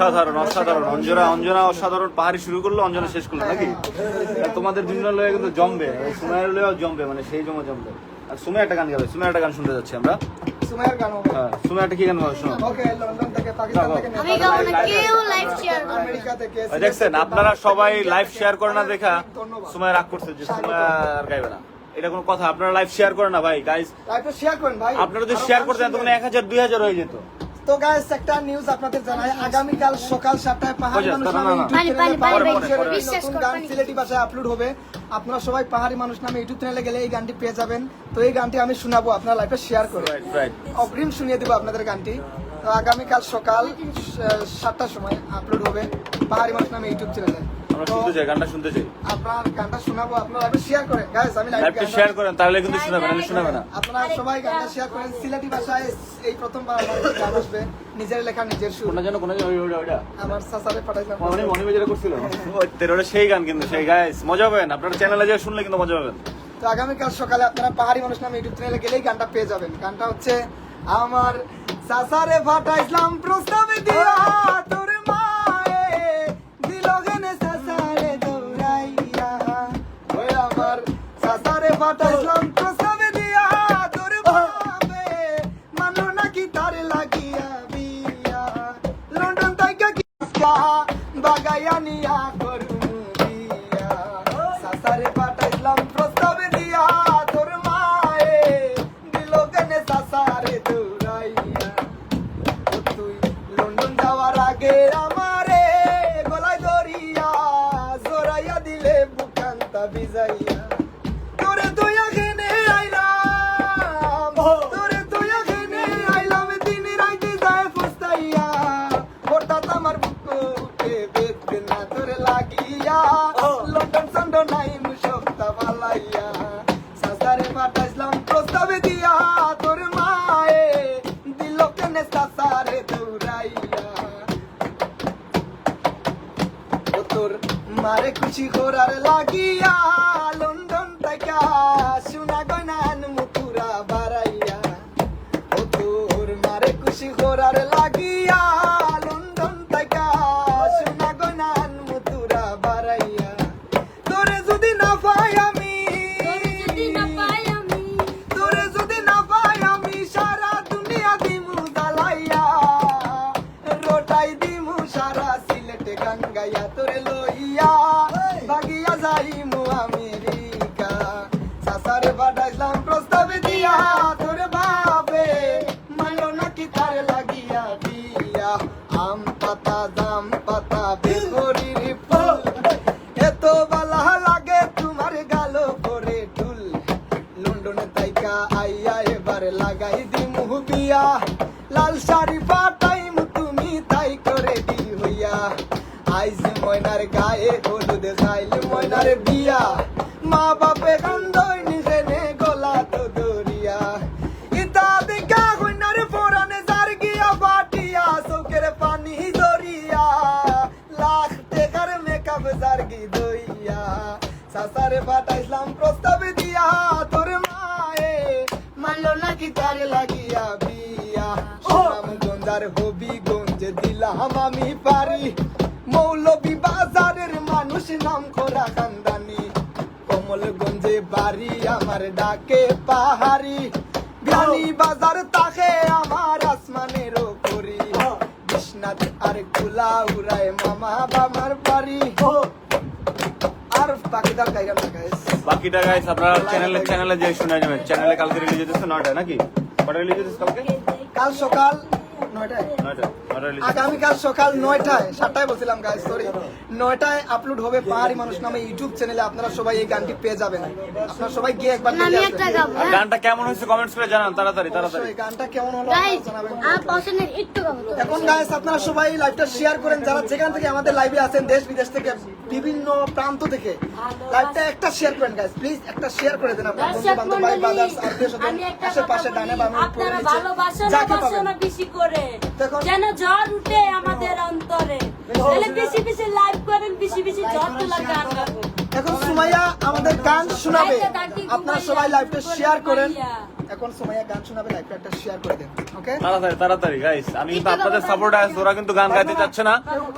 অসাধারণ অসাধারণ। অঞ্জনা অঞ্জনা অসাধারণ। পাহাড়ি শুরু করল অঞ্জনা শেষ করল নাকি? আর তোমাদের দুজনের লয়ে কিন্তু জমবে। এই সুমাইয়ের লয়েও জমবে মানে সেই জমা জমবে। আর সুমাই একটা গান গাবে। সুমাই একটা গান শুনতে যাচ্ছি আমরা। গান হ্যাঁ একটা কি গান গাবে শোনো। দেখছেন আপনারা সবাই লাইভ শেয়ার করে না দেখা সুমাই রাগ করছে যে সুমাই আর গাইবে না। এটা কোনো কথা আপনারা লাইভ শেয়ার করে না ভাই গাইস শেয়ার করেন ভাই। আপনারা যদি শেয়ার করতেন তখন এক হাজার দুই হাজার হয়ে যেত। তো গাইস একটা নিউজ আপনাদের জানাই। আগামীকাল সকাল 7টায় পাহাড়ি মানুষ গান সিলেটি ভাষায় আপলোড হবে। আপনারা সবাই পাহাড়ি মানুষ নামে ইউটিউব চ্যানেলে গেলে এই গানটি পেয়ে যাবেন। তো এই গানটি আমি শোনাবো আপনার লাইফে শেয়ার করে। রাইট রাইট অগ্রিম শুনিয়ে দিব আপনাদের গানটি। তো আগামীকাল সকাল আহ, সাতটার সময় আপলোড হবে পাহাড়ি মানুষ নামে ইউটিউব চ্যানেলে আমরা শুনতে চাই গানটা শুনতে চাই। আপনার গানটা শোনাবো আপনারা লাইভে শেয়ার করেন গাইস আমি লাইভটা শেয়ার করেন তাহলে কিন্তু শোনাবে না শোনাবে না। আপনারা সবাই গানটা শেয়ার করেন। সিলেটি ভাষায় এই প্রথমবার আমার গান আসবে। নিজের লেখা নিজের সুর। কোনটা যেন কোনটা যেন ওইটা ওইটা। আমার সাসারে পাঠাইলাম। মনে মনে বেজারে করছিল। ওই তেরো সেই গান কিন্তু সেই গাইস মজা পাবেন। আপনার চ্যানেলে যা শুনলে কিন্তু মজা পাবেন। তো আগামীকাল সকালে আপনারা পাহাড়ি মানুষ নামে ইউটিউব চ্যানেলে গেলেই গানটা পেয়ে যাবেন। গানটা হচ্ছে আমার সাসারে ফাটাইলাম প্রস্তাবে দিয়া তোর লাগিয়া লন্ডন থেকে সোনা গয়নান মুতুরা বাড়াইয়া। ও তোর মারে খুশি করার লাগিয়া লন্ডন থেকে সোনা গয়নান মুতুরা বাড়াইয়া। তোরে যদি না পাই আমি যদি না আমি। তোরে যদি না পাই আমি সারা দুনিয়া দিমু দালাইয়া রোটাই দিমু সারা সিলেটে গঙ্গাইয়া তোরে লইয়া নাকি তার লাগিয়া বিয়া? সুনাম গঞ্জার হবি গঞ্জে দিলাম আমি পারি। মৌলবী বাজারের মানুষ নাম করা খানদানি। কমলগঞ্জে বাড়ি আমার ডাকে পাহাড়ি। বিয়ানি বাজার তাকে আমার আসমানের করি বিশ্বনাথ আর কুলা উড়ায় মামা বাবার বাড়ি। আর বাকিদার না গাইস। বাকিটা গাইস আপনারা চ্যানেলে চ্যানেলে যে শুনে যাবেন চ্যানেলে কালকে রিলিজ হতেছে নটায় নাকি? কটা রিলিজ হতেছে কালকে? কাল সকাল নয়টায়? নয়টা নয়টা রিলিজ আগামীকাল সকাল নয়টায় সাতটায় বলছিলাম গাইস সরি নয়টায় আপলোড হবে পাহাড়ি মানুষ নামে ইউটিউব চ্যানেলে আপনারা সবাই এই গানটি পেয়ে যাবেন। আপনারা সবাই গিয়ে একবার না, আমি দেখে একটা আসবেন। গাবো আর হ্যাঁ? গানটা কেমন হয়েছে কমেন্টস করে জানান তাড়াতাড়ি তাড়াতাড়ি। গানটা কেমন হলো গাইস আপনারা জানাবেন। আমার পছন্দের একটু গাবো তো। এখন গাইস আপনারা সবাই লাইভটা শেয়ার করেন। যারা যেখান থেকে আমাদের লাইভে আছেন দেশ বিদেশ থেকে বিভিন্ন প্রান্ত থেকে লাইভটা একটা শেয়ার করেন গাইস প্লিজ একটা শেয়ার করে দেন আপনার বন্ধু বান্ধব ভাই মণ্ডলী, আত্মীয় স্বজন আশেপাশে ডানে বামে যাকে পাবেন। বেশি করে। যেন ঝড় উঠে আমাদের অন্তরে। তাহলে বেশি বেশি লাইভ করেন বেশি বেশি ঝড় তোলা গান গাবো এখন সুমাইয়া আমাদের গান শোনাবে। আপনারা সবাই লাইভটা শেয়ার করেন। এখন সুমাইয়া গান শোনাবে লাইভটা একটা শেয়ার করে দেন ওকে তাড়াতাড়ি তাড়াতাড়ি গাইস আমি কিন্তু আপনাদের সাপোর্ট আছে ওরা কিন্তু গান গাইতে চাচ্ছে না।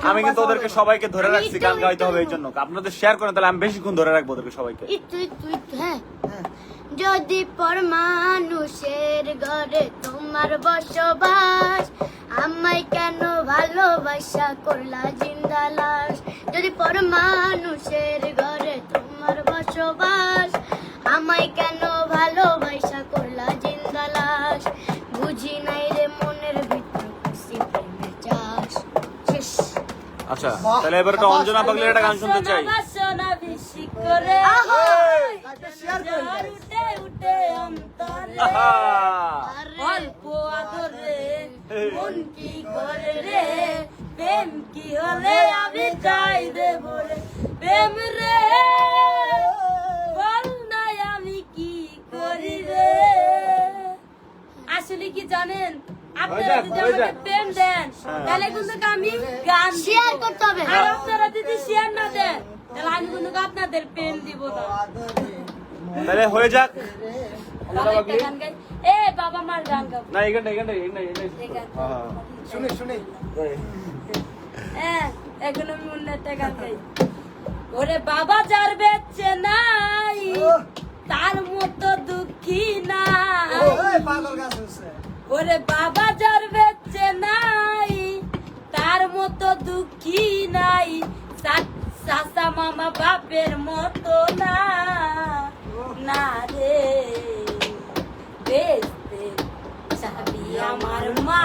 আমি কিন্তু ওদেরকে সবাইকে ধরে রাখছি গান গাইতে হবে এই জন্য। আপনাদের শেয়ার করেন তাহলে আমি বেশিক্ষণ ধরে রাখব ওদেরকে সবাইকে। হ্যাঁ। হ্যাঁ। যদি পর মানুষের ঘরে তোমার বসবাস ভালোবাসা করলা জিন্দা লাশ। যদি পর মানুষের ঘরে তোমার বসবাস আমায় কেন ভালোবাসা করলা জিন্দা লাশ? বুঝি নাই রে মনের ভিতর খুশি প্রেমের চাষ। শেষ। আচ্ছা তাহলে এবার একটা অঞ্জনা পাগলের একটা গান শুনতে চাই। বাসনা বেশি করে লাইভটা শেয়ার করে উঠে উঠে অন্তরে আহা! অল্প আদরে মন কি করে রে? প্রেম কি হলে আমি চাই দেব রে প্রেম রে বল নাই আমি কি করি রে? আসলে কি জানেন? আপনারা যদি আমাকে প্রেম দেন হ্যাঁ। তাহলে কিন্তু আমি গান। শেয়ার করতে হবে। আর আপনারা যদি শেয়ার না দেন তাহলে আমি কিন্তু আপনাদের প্রেম দিব না। তাহলে হয়ে যাক। এ বাবা মার গান গাবো। না এখানটা এখানটা এই গান। হ্যাঁ, শুনি শুনি। হ্যাঁ এখন আমি অন্য একটা গান ওরে বাবা যার বেচে নাই তার মতো দুঃখী নাই। ওরে বাবা যার বেচে নাই তার মতো দুঃখী নাই। সাসা মামা বাপের মতো না। না রে বেচতে চাবি আমার মা।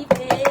Happy birthday.